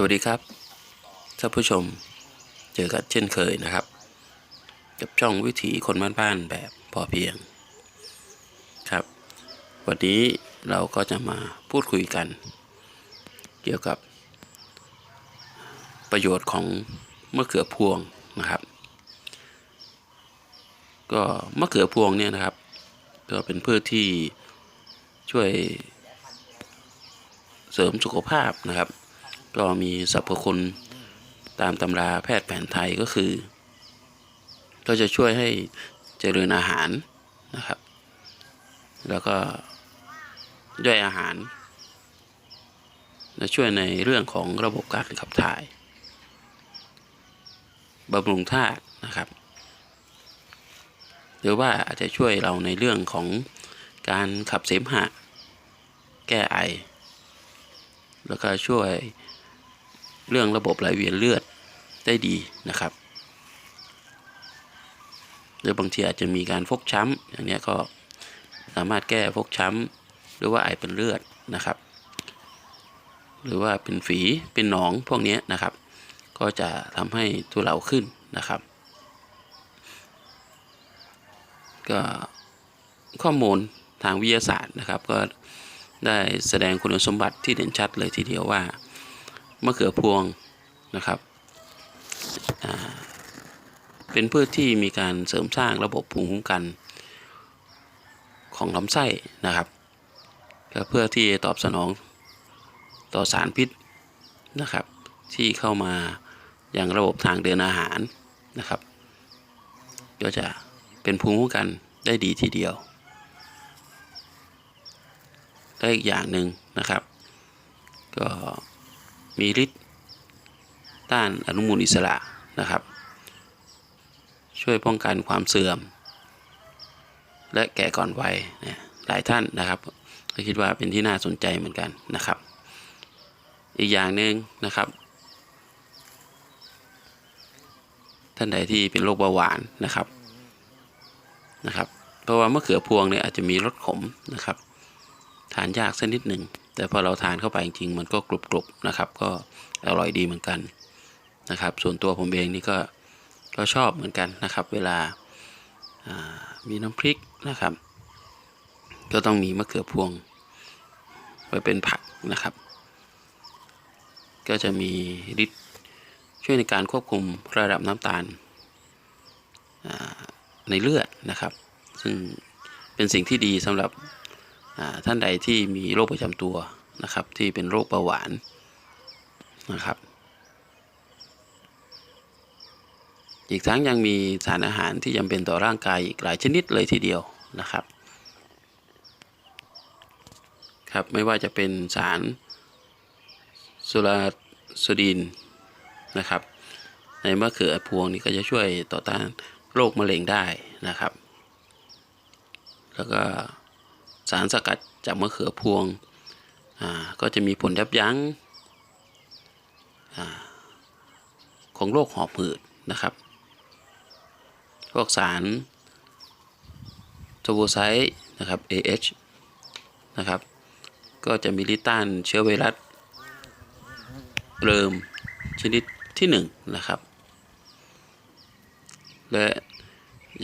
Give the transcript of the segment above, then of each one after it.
สวัสดีครับท่านผู้ชมเจอกันเช่นเคยนะครับ กับช่องวิถีคนบ้านๆแบบพอเพียงครับ วันนี้เราก็จะมาพูดคุยกัน เกี่ยวกับ ประโยชน์ของมะเขือพวงนะครับ ก็มะเขือพวงเนี่ยนะครับ ก็เป็นพืชที่ช่วยเสริมสุขภาพนะครับ ก็มีสรรพคุณตามตำราแพทย์แผนไทยก็คือ ก็จะช่วยให้เจริญอาหารนะครับ แล้วก็ย่อยอาหาร และช่วยในเรื่องของระบบการขับถ่ายบำรุงธาตุนะครับ หรือว่าอาจจะช่วยเราในเรื่องของการขับเสมหะ แก้ไอ แล้วก็ช่วย เรื่องระบบไหลเวียนเลือดได้ดีนะครับ หรือบางทีอาจจะมีการฟกช้ำอย่างนี้ก็สามารถแก้ฟกช้ำหรือว่าไอเป็นเลือดนะครับ หรือว่าเป็นฝีเป็นหนองพวกนี้นะครับ ก็จะทำให้ทุเลาขึ้นนะครับก็ข้อมูลทางวิทยาศาสตร์นะครับ ก็ได้แสดงคุณสมบัติที่เด่นชัดเลยทีเดียวว่า มะเขือพวงนะครับเป็นพืชที่มีการเสริมสร้างระบบภูมิคุ้มกันของลำไส้นะครับเพื่อที่ตอบสนองต่อสารพิษนะครับ ที่เข้ามาอย่างระบบทางเดินอาหารนะครับ ก็จะเป็นภูมิคุ้มกันได้ดีทีเดียวได้อีกอย่างหนึ่งนะครับ ก็ มีฤทธิ์ต้านอนุมูลอิสระนะครับ ช่วยป้องกันความเสื่อม และแก่ก่อนวัยเนี่ยหลายท่านนะครับก็คิดว่าเป็นที่น่าสนใจเหมือนกันนะครับ อีกอย่างหนึ่งนะครับ ท่านใดที่เป็นโรคเบาหวานนะครับนะครับ เพราะว่ามะเขือพวงเนี่ยอาจจะมีรสขมนะครับ ทานยากสักนิดหนึ่ง แต่พอเราทานเข้าไปจริงๆมันก็กรุบๆนะครับ ก็อร่อยดีเหมือนกันนะครับ ส่วนตัวผมเองนี่ก็ก็ชอบเหมือนกันนะครับ เวลาามีน้ำพริกนะครับ ก็ต้องมีมะเขือพวงไว้เป็นผักนะครับ ก็จะมีฤทธิ์ช่วยในการควบคุมระดับน้ำตาลในเลือดนะครับ ซึ่งเป็นสิ่งที่ดีสำหรับ ท่านใดที่มีโรคประจำตัวนะครับ ที่เป็นโรคเบาหวานนะครับ อีกทั้งยังมีสารอาหารที่จำเป็นต่อร่างกายอีกหลายชนิดเลยทีเดียวนะครับครับไม่ว่าจะเป็นสารสุราสูดีนนะครับ ในมะเขือพวงนี่ก็จะช่วยต่อต้านโรคมะเร็งได้นะครับ แล้วก็ สารสกัดจากมะเขือพวง ก็จะมีผลยับยั้งของโรคหอบหืดนะครับ พวกสารโทโบไซต์นะครับ AH นะครับ ก็จะมีฤทธิ์ต้านเชื้อไวรัสเริมชนิดที่ 1 นะครับ และ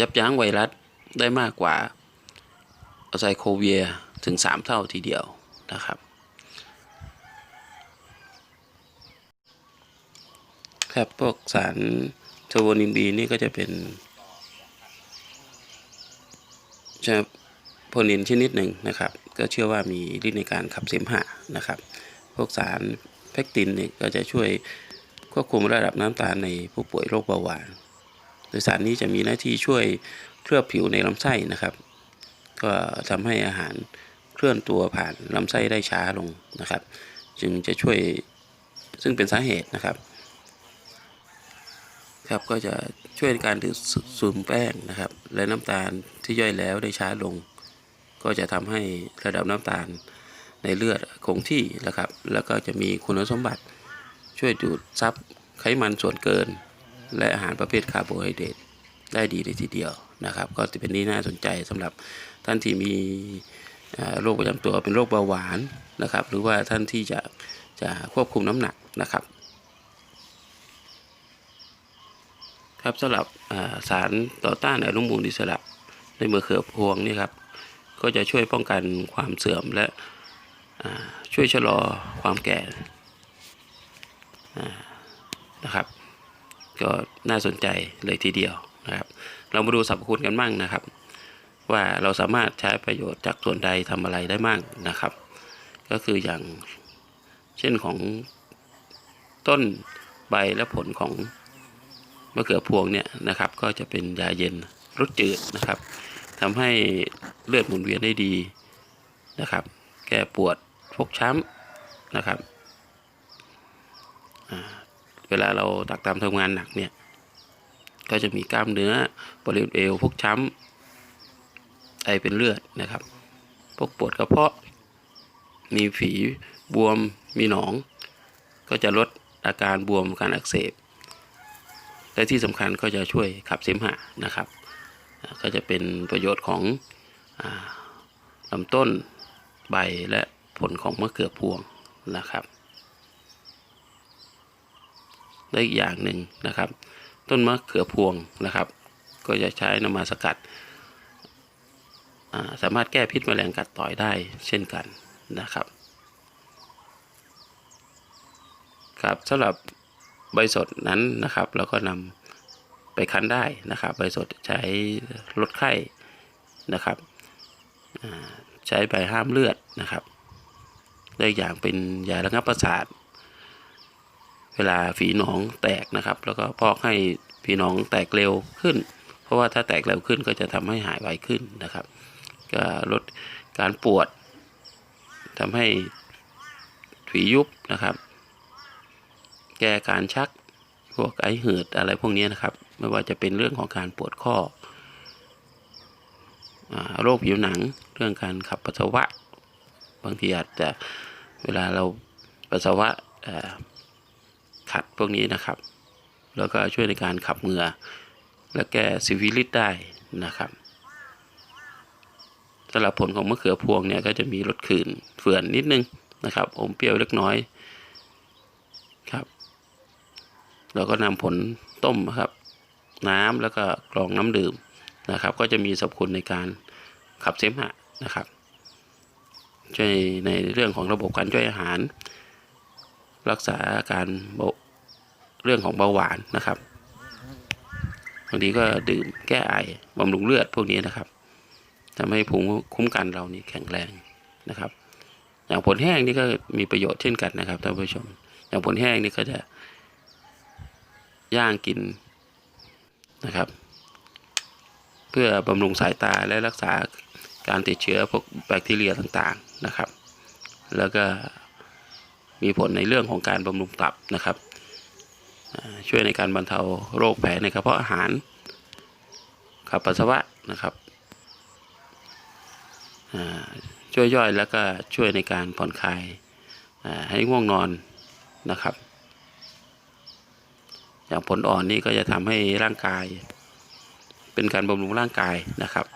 ยับยั้งไวรัสได้มากกว่า ไซโคเวียถึง 3 เท่าทีเดียวนะครับครับพวกสารโทโวนิมบีนี่ก็จะเป็นจะโพนินชนิดหนึ่งนะครับ ก็เชื่อว่ามีฤทธิ์ในการขับเสมหะนะครับ พวกสารเพคตินเนี่ยก็จะช่วยควบคุมระดับน้ำตาลในผู้ป่วยโรคเบาหวานโดยสารนี้จะมีหน้าที่ช่วยเคลือบผิวในลำไส้นะครับ ก็ทำให้อาหารเคลื่อนตัวผ่านลำไส้ได้ช้าลงนะครับ จึงจะช่วยซึ่งเป็นสาเหตุนะครับครับก็จะช่วยในการดูดซึมแป้งนะครับ และน้ำตาลที่ย่อยแล้วได้ช้าลง ก็จะทำให้ระดับน้ำตาลในเลือดคงที่นะครับ แล้วก็จะมีคุณสมบัติช่วยดูดซับไขมันส่วนเกิน และอาหารประเภทคาร์โบไฮเดรตได้ดีเลยทีเดียวนะครับ ก็จะเป็นที่น่าสนใจสำหรับ ท่านที่มีโรคประจํตัวเป็นโรคเบาหวานนะครับ หรือว่าท่านที่จะจะควบคุมน้ำหนักนะครับ ครับสำหรับสารต่อต้านอนุมูลอิสระในมือเขือพวงนี่ครับ ก็จะช่วยป้องกันความเสื่อมและช่วยชะลอความแก่นะครับ ก็น่าสนใจเลยทีเดียวนะครับ เรามาดูสรรพคุณกันบ้างนะครับ ว่าเราสามารถใช้ประโยชน์จากส่วนใดทำอะไรได้มั่งนะครับ ก็คืออย่างเช่นของต้นใบและผลของมะเขือพวงเนี่ยนะครับ ก็จะเป็นยาเย็นรสจืดนะครับทำให้เลือดหมุนเวียนได้ดีนะครับ แก้ปวดฟกช้ำนะครับเวลาเราตักตามทำงานหนักเนี่ยก็จะมีกล้ามเนื้อบริเวณเอวฟกช้ำ ไอเป็นเลือดนะครับ พวกปวดกระเพาะ มีฝีบวม มีหนอง ก็จะลดอาการบวมการอักเสบ และที่สำคัญก็จะช่วยขับเสมหะนะครับ ก็จะเป็นประโยชน์ของอลำต้นใบและผลของมะเขือพวงนะครับและอีกอย่างหนึ่งนะครับ ต้นมะเขือพวงนะครับ ก็จะใช้นำมาสกัด สามารถแก้พิษแมลงกัดต่อยได้เช่นกันนะครับครับสำหรับใบสดนั้นนะครับเราก็นำไปคั้นได้นะครับ ใบสดใช้ลดไข้นะครับใช้ใบห้ามเลือดนะครับได้อย่างเป็นยาระงับประสาท เวลาฝีหนองแตกนะครับ แล้วก็พอกให้ฝีหนองแตกเร็วขึ้น เพราะว่าถ้าแตกเร็วขึ้นก็จะทำให้หายไวขึ้นนะครับ ก็ลดการปวดทำให้ฝียุบนะครับ แก้การชักพวกไอหืดอะไรพวกนี้นะครับ ไม่ว่าจะเป็นเรื่องของการปวดข้ออโรคผิวหนังเรื่องการขับปัสสาวะ บางทีอาจจะเวลาเราปัสสาวะขัดพวกนี้นะครับ แล้วก็ช่วยในการขับเหงื่อและแก้ซิฟิลิสได้นะครับ สำหรับผลของมะเขือพวงเนี่ยก็จะมีรสขื่นเฟื่อนนิดนึงนะครับ อมเปรี้ยวเล็กน้อยครับเราก็นำผลต้มนะครับ น้ำแล้วก็กรองน้ำดื่มนะครับ ก็จะมีสรรพคุณในการขับเสมหะนะครับช่วยในเรื่องของระบบการย่อยอาหาร รักษาอาการเรื่องของเบาหวานนะครับบางทีก็ดื่มแก้ไอบำรุงเลือดพวกนี้นะครับ ทำให้ภูมิคุ้มกันเรานี่แข็งแรงนะครับ อย่างผลแห้งนี่ก็มีประโยชน์เช่นกันนะครับท่านผู้ชม อย่างผลแห้งนี่ก็จะย่างกินนะครับ เพื่อบำรุงสายตาและรักษาการติดเชื้อพวกแบคทีเรียต่างๆนะครับ แล้วก็มีผลในเรื่องของการบำรุงตับนะครับช่วยในการบรรเทาโรคแผลในกระเพาะอาหารขับปัสสาวะนะครับ ช่วยย่อยแล้วก็ช่วยในการผ่อนคลายให้ง่วงนอนนะครับ อย่างผลอ่อนนี่ก็จะทำให้ร่างกาย เป็นการบำรุงร่างกายนะครับ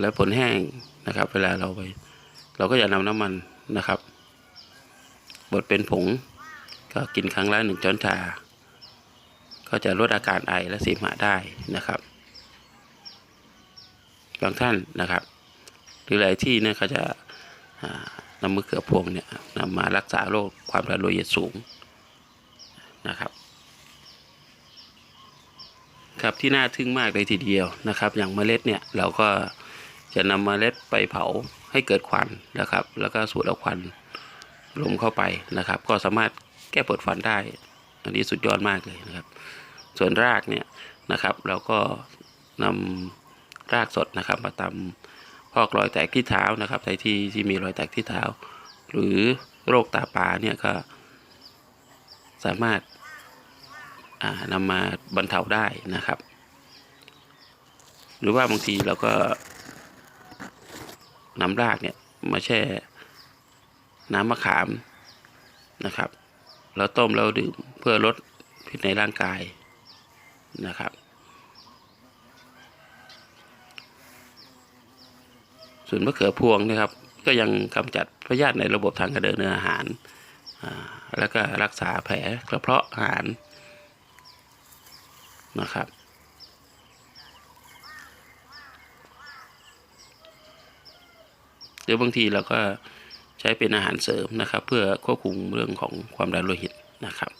และผลแห้งนะครับ เวลาเราไป เราก็จะนำน้ำมันนะครับบดเป็นผงก็กินครั้งละหนึ่งช้อนชา ก็จะลดอาการไอและเสมหะได้นะครับ บางท่านนะครับ หรือหลายที่เนี่ยเขาจะนำมะเขือพวงเนี่ยนำมารักษาโรคความดันโลหิตสูงนะครับ ครับที่น่าทึ่งมากเลยทีเดียวนะครับ อย่างเมล็ดเนี่ยเราก็จะนำเมล็ดไปเผาให้เกิดควันนะครับ แล้วก็สูดเอาควันลมเข้าไปนะครับ ก็สามารถแก้ปวดฟันได้ อันนี้สุดยอดมากเลยนะครับ ส่วนรากเนี่ยนะครับ เราก็นำ รากสดนะครับมาตำพอกรอยแตกที่เท้านะครับใครที่ที่มีรอยแตกที่เท้า หรือโรคตาปลาเนี่ยก็สามารถานำมาบรรเทาได้นะครับ หรือว่าบางทีเราก็นำรากเนี่ยมาแช่น้ำมะขามนะครับ แล้วต้มแล้วดื่มเพื่อลดพิษในร่างกายนะครับ ส่วนมะเขือพวงนะครับ ก็ยังกำจัดพยาธิในระบบทางกระเดินเนื้ออาหาร แล้วก็รักษาแผลกระเพาะอาหารนะครับ หรือบางทีเราก็ใช้เป็นอาหารเสริมนะครับ เพื่อควบคุมเรื่องของความดันโลหิตนะครับ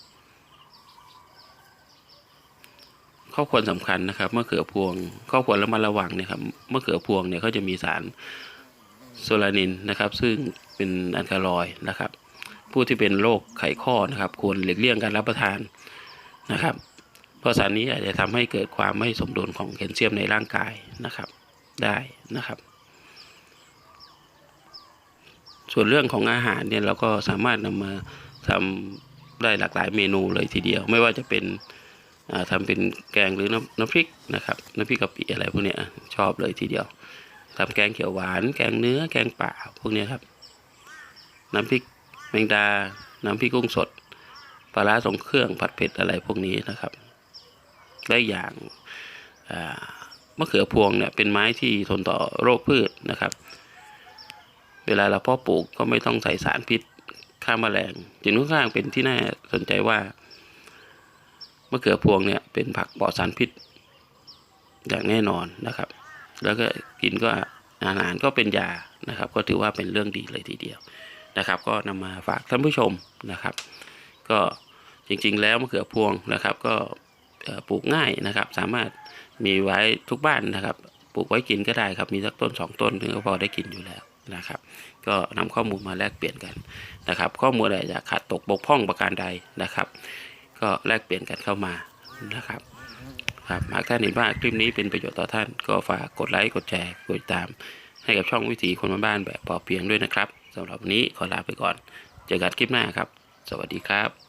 ข้อควรสำคัญนะครับมะเขือพวงข้อควรระมัดระวังเนี่ยครับมะเขือพวงเนี่ยเขาจะมีสารโซลานินนะครับ ซึ่งเป็นอัลคาลอยนะครับ ผู้ที่เป็นโรคไขข้อนะครับ ควรหลีกเลี่ยงการรับประทานนะครับ เพราะสารนี้อาจจะทำให้เกิดความไม่สมดุลของแคลเซียมในร่างกายนะครับได้นะครับ ส่วนเรื่องของอาหารเนี่ยเราก็สามารถนำมาทำได้หลากหลายเมนูเลยทีเดียว ไม่ว่าจะเป็น อ่าทำเป็นแกงหรือน้ำน้ำพริกนะครับน้ำพริกกะปิอะไรพวกเนี้ยชอบเลยทีเดียวทำแกงเขียวหวาน แกงเนื้อ แกงป่าพวกเนี้ยครับ น้ำพริกแมงดา น้ำพริกกุ้งสดปลาร้าทรงเครื่องผัดเผ็ดอะไรพวกนี้นะครับได้อย่างมะเขือพวงเนี่ยเป็นไม้ที่ทนต่อโรคพืชนะครับ เวลาเราเพาะปลูกก็ไม่ต้องใส่สารพิษฆ่าแมลงจึงค่อนข้างเป็นที่น่าสนใจว่า มะเขือพวงเนี่ยเป็นผักปลอดสารพิษอย่างแน่นอนนะครับ แล้วก็กินก็อาหารก็เป็นยานะครับ ก็ถือว่าเป็นเรื่องดีเลยทีเดียวนะครับ ก็นำมาฝากท่านผู้ชมนะครับ ก็จริงๆ แล้วมะเขือพวงนะครับ ก็ปลูกง่ายนะครับ สามารถมีไว้ทุกบ้านนะครับ ปลูกไว้กินก็ได้ครับมีสักต้นสองต้นถึงก็พอได้กินอยู่แล้วนะครับ ก็นำข้อมูลมาแลกเปลี่ยนกันนะครับ ข้อมูลอะไรจะขาดตกบกพร่องประการใดนะครับ ก็แลกเปลี่ยนกันเข้ามานะครับครับหากท่านเห็นว่าคลิปนี้เป็นประโยชน์ต่อท่านก็ฝากกดไลค์กดแชร์กดติดตาม ให้กับช่องวิถีคนบ้านแบบพอเพียงด้วยนะครับสำหรับวันนี้ขอลาไปก่อน เจอกันคลิปหน้าครับ สวัสดีครับ